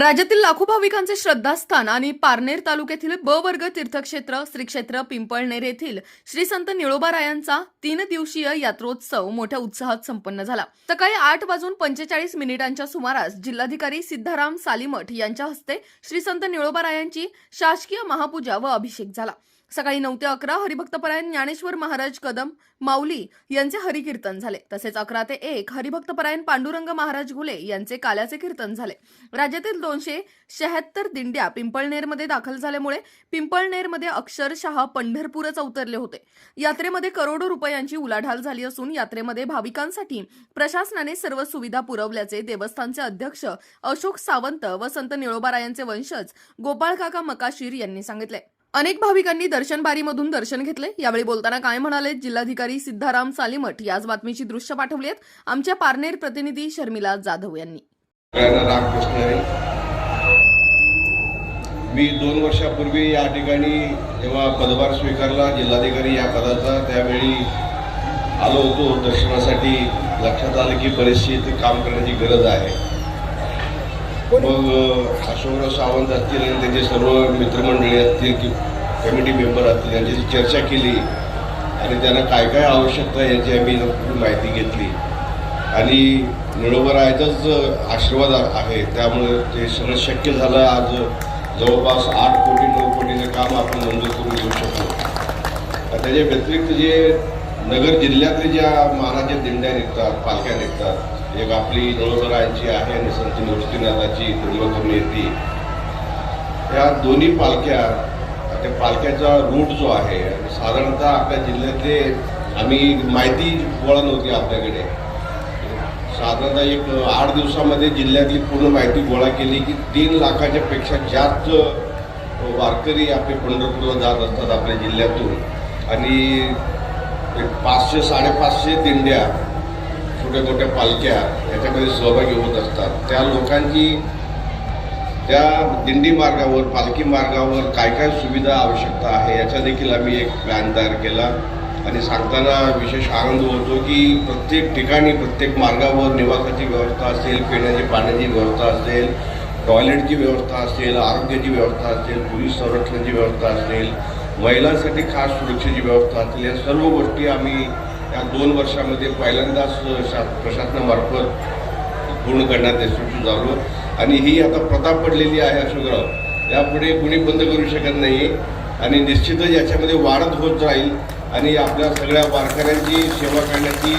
राज्यातील लाखो भाविकांचे श्रद्धास्थान आणि पारनेर तालुक्यातील ब वर्ग तीर्थक्षेत्र श्री क्षेत्र पिंपळनेर येथील श्री संत निळोबारायांचा तीन दिवसीय यात्रोत्सव मोठ्या उत्साहात संपन्न झाला. सकाळी आठ वाजून पंचेचाळीस मिनिटांच्या सुमारास जिल्हाधिकारी सिद्धाराम सालीमठ यांच्या हस्ते श्री संत निळोबारायांची शासकीय महापूजा व अभिषेक झाला. सकाळी नऊ ते अकरा हरिभक्तपरायण ज्ञानेश्वर महाराज कदम माऊली यांचे हरिकीर्तन झाले. तसेच अकरा ते एक हरिभक्तपरायण पांडुरंग महाराज घुले यांचे काल्याचे कीर्तन झाले. राज्यातील दोनशे शहात्तर दिंड्या पिंपळनेरमध्ये दाखल झाल्यामुळे पिंपळनेरमध्ये अक्षरशः पंढरपूरच अवतरले होते. यात्रेमध्ये करोडो रुपयांची उलाढाल झाली असून यात्रेमध्ये भाविकांसाठी प्रशासनाने सर्व सुविधा पुरवल्याचे देवस्थानचे अध्यक्ष अशोक सावंत व संत निळोबारायांचे वंशज गोपाळकाका मकाशीर यांनी सांगितले. अनेक भाविकांनी दर्शनबारीमधून दर्शन घेतले. यावेळी बोलताना काय म्हणाले? जिल्हाधिकारी सिद्धाराम सालीमठ याच बातमीची दृश्य पाठवली आहेत आमच्या पारनेर प्रतिनिधी शर्मिला जाधव यांनी. मी दोन वर्षापूर्वी या ठिकाणी जेव्हा पदभार स्वीकारला जिल्हाधिकारी या पदाचा त्यावेळी आलो होतो दर्शनासाठी. लक्षात आलं की बरेचशी इथे काम करण्याची गरज आहे. मग अशोकराव सावंत असतील आणि त्यांचे सर्व मित्रमंडळी असतील की कमिटी मेंबर असतील यांच्याशी चर्चा केली आणि त्यांना काय काय आवश्यकता याची आम्ही माहिती घेतली. आणि निळोबरायचाच आशीर्वाद आहे त्यामुळे ते सगळं शक्य झालं. आज जवळपास आठ कोटी नऊ कोटीचं काम आपण मंजूर करून घेऊ शकतो त्याच्या व्यतिरिक्त जे नगर जिल्ह्यातले ज्या महाराजा दिंड्या निघतात पालख्या निघतात एक आपली जळोजरायची आहे आणि संत निवृत्तीनाथाची कुटुंबकरून येते. या दोन्ही पालख्या त्या पालख्याचा रूट जो आहे साधारणतः आपल्या जिल्ह्यातले आम्ही माहिती गोळा नव्हती आपल्याकडे. साधारणतः एक आठ दिवसामध्ये जिल्ह्यातली पूर्ण माहिती गोळा केली की तीन लाखाच्या पेक्षा जास्त वारकरी आपले पंढरपूरला जात असतात आपल्या जिल्ह्यातून. आणि एक पाचशे साडेपाचशे दिंड्या छोट्या छोट्या पालख्या याच्यामध्ये सहभागी होत असतात. त्या लोकांची त्या दिंडी मार्गावर पालखी मार्गावर काय काय सुविधा आवश्यकता आहे याचा देखील आम्ही एक प्लॅन तयार केला. आणि सांगताना विशेष आनंद होतो की प्रत्येक ठिकाणी प्रत्येक मार्गावर निवासाची व्यवस्था असेल पिण्याची पाण्याची व्यवस्था असेल टॉयलेटची व्यवस्था असेल आरोग्याची व्यवस्था असेल पोलीस संरक्षणाची व्यवस्था असेल महिलांसाठी खास सुरक्षेची व्यवस्था असेल या सर्व गोष्टी आम्ही या दोन वर्षामध्ये पहिल्यांदाच शा प्रशासनामार्फत पूर्ण करण्यात यशस्वी झालो. आणि ही आता प्रथा पडलेली आहे अशोकराव यापुढे कुणी बंद करू शकत नाही. आणि निश्चितच याच्यामध्ये वाढत होत राहील. आणि आपल्या सगळ्या वारकऱ्यांची सेवा करण्याची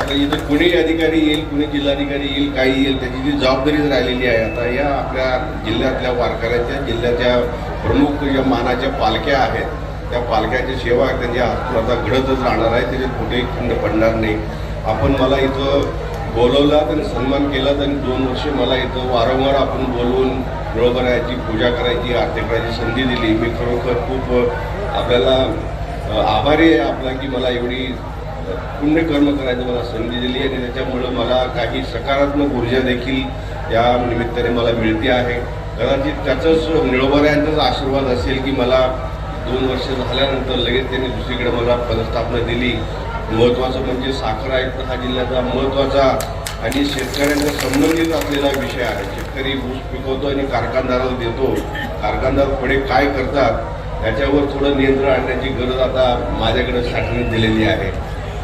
आता इथं कुणी अधिकारी येईल कुणी जिल्हाधिकारी येईल काही येईल त्याची जी जबाबदारी राहिलेली आहे. आता या आपल्या जिल्ह्यातल्या वारकऱ्यांच्या जिल्ह्याच्या प्रमुख ज्या मानाच्या पालख्या आहेत त्या पालख्याची सेवा त्यांच्या हातून आता घडतच राहणार आहे त्याच्यात कुठेही खंड पडणार नाही. आपण मला इथं बोलवला त्यांनी सन्मान केलात आणि दोन वर्षे मला इथं वारंवार आपण बोलवून निळोबरायाची पूजा करायची आरती करायची संधी दिली. मी खरोखर खूप आपल्याला आभारी आहे आपला की मला एवढी पुण्यकर्म करायची मला संधी दिली आणि त्याच्यामुळं मला काही सकारात्मक ऊर्जा देखील या निमित्ताने मला मिळते आहे. कदाचित त्याचंच निळोबऱ्यांचाच आशीर्वाद असेल की मला दोन वर्ष झाल्यानंतर लगेच त्यांनी दुसरीकडे मला पदस्थापना दिली. महत्त्वाचं म्हणजे साखर आयुक्त हा जिल्ह्याचा महत्त्वाचा आणि शेतकऱ्यांच्या संबंधित असलेला विषय आहे. शेतकरी ऊस पिकवतो आणि कारखानदाराला देतो. कारखानदार पुढे काय करतात याच्यावर थोडं नियंत्रण आणण्याची गरज आता माझ्याकडे साठवण दिलेली आहे.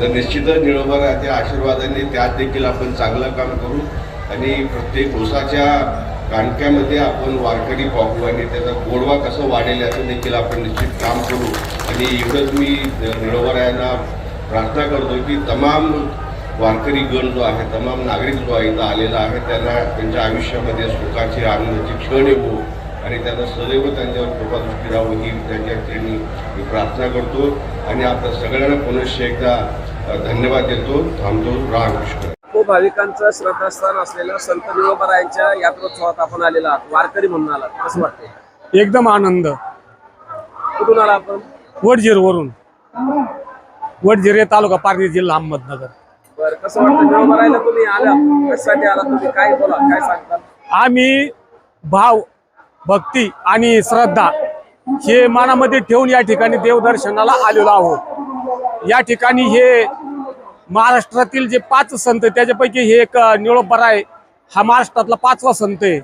तर निश्चितच निळोबराच्या आशीर्वादाने त्यात देखील आपण चांगलं काम करू आणि प्रत्येक ऊसाच्या काणक्यामध्ये आपण वारकरी पाहू आणि त्याचा गोडवा कसं वाढेल याचं देखील आपण निश्चित काम करू. आणि एवढंच मी निळोबरायांना प्रार्थना करतो की तमाम वारकरी गण जो आहे तमाम नागरिक जो आहे इथं आलेला आहे त्यांना त्यांच्या आयुष्यामध्ये सुखाची आनंदाची क्षण येवो. आणि त्यांना सदैव त्यांच्यावर कृपादृष्टी राहावं ही त्यांच्या त्यांनी मी प्रार्थना करतो. आणि आता सगळ्यांना पुनश्च एकदा धन्यवाद देतो. थांबतो. रामकृष्ण. भाविकांचं श्रद्धास्थान असलेलं संत निळोबरायांच्या यात्रोत्सवात आपण आलेला आहात. वारकरी म्हणून आलात. कसं वाटतंय? एकदम आनंद. कुठून आला आपण? वडजीर वरून. वडजीर हे तालुका पारनेर जिल्हा अहमदनगर. बरं कसं वाटतं निळोबरायला तुम्ही आला? कशासाठी आला तुम्ही? काय बोला? काय सांगता आम्ही भाव भक्ती आणि श्रद्धा हे मनामध्ये ठेवून या ठिकाणी देवदर्शनाला आलेलो आहोत. या ठिकाणी हे महाराष्ट्रातील जे पाच संत त्याच्यापैकी हे एक निळोबरा आहे. हा महाराष्ट्रातला पाचवा संत आहे.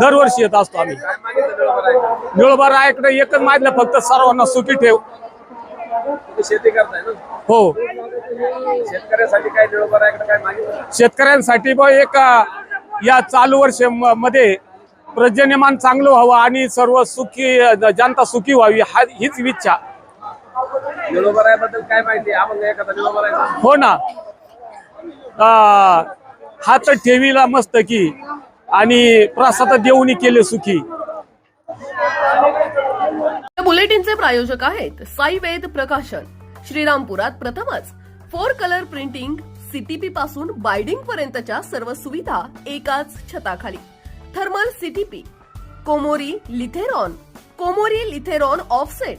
दरवर्षी येत असतो आम्ही. निळोबा रायाकडे एकच माहितलं फक्त सर्वांना सुखी ठेव. शेती करताय ना? हो. शेतकऱ्यासाठी काय मागितलं? शेतकऱ्यांसाठी ब एक या चालू वर्ष म- मध्ये पर्जन्यमान चांगलं व्हावं आणि सर्व सुखी जनता सुखी व्हावी हा हीच इच्छा. निळोबारायबद्दल काय माहिती आहे? अभंग एखादा निळोबारायचा हो ना. अ, हात ठेवीला मस्त की. आणि प्रसाद देऊनी केले सुखी. या बुलेटिनचे प्रायोजक आहेत साई वेद प्रकाशन. श्रीरामपुरात प्रथमच फोर कलर प्रिंटिंग सीटीपी पासून बायडिंग पर्यंतच्या सर्व सुविधा एकाच छताखाली. Thermal CTP Komori Lithrone Komori Lithrone offset